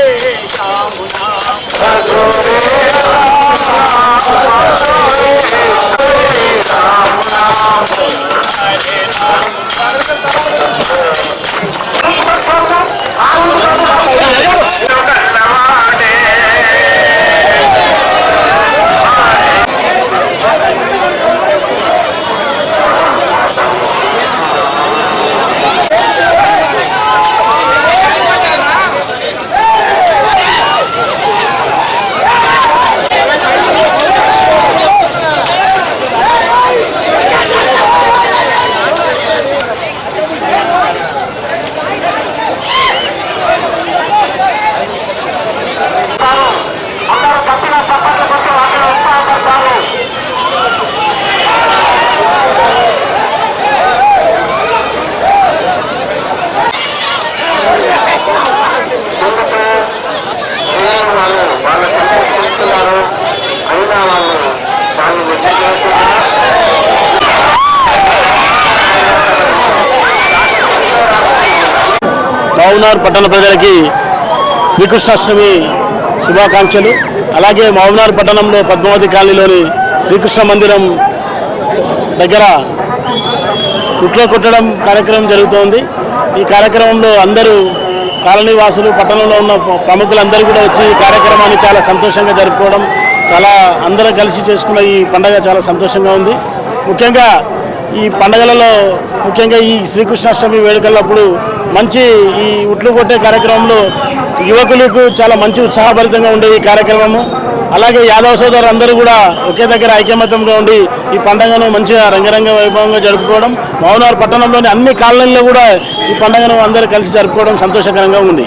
人笑 మహబూబ్నగర్ పట్టణ ప్రజలకి శ్రీకృష్ణాష్టమి శుభాకాంక్షలు. అలాగే మహబూబ్నగర్ పట్టణంలో పద్మావతి కాలనీలోని శ్రీకృష్ణ మందిరం దగ్గర కుట్లో కుట్టడం కార్యక్రమం జరుగుతోంది. ఈ కార్యక్రమంలో అందరూ కాలనీ వాసులు పట్టణంలో ఉన్న ప్రముఖులందరూ కూడా వచ్చి ఈ కార్యక్రమాన్ని చాలా సంతోషంగా జరుపుకోవడం చాలా అందరం కలిసి చేసుకున్న ఈ పండగ చాలా సంతోషంగా ఉంది. ముఖ్యంగా ఈ పండగలలో ముఖ్యంగా ఈ శ్రీకృష్ణాష్టమి వేడుకలప్పుడు మంచి ఈ ఉట్లు కొట్టే కార్యక్రమంలో యువకులకు చాలా మంచి ఉత్సాహభరితంగా ఉండే ఈ కార్యక్రమము. అలాగే యాదవ సోదరులు అందరూ కూడా ఒకే దగ్గర ఐకమత్యంగా ఉండి ఈ పండుగను మంచిగా రంగరంగ వైభవంగా జరుపుకోవడం మౌనార్ పట్టణంలోని అన్ని కాలనీల్లో కూడా ఈ పండుగను అందరూ కలిసి జరుపుకోవడం సంతోషకరంగా ఉంది.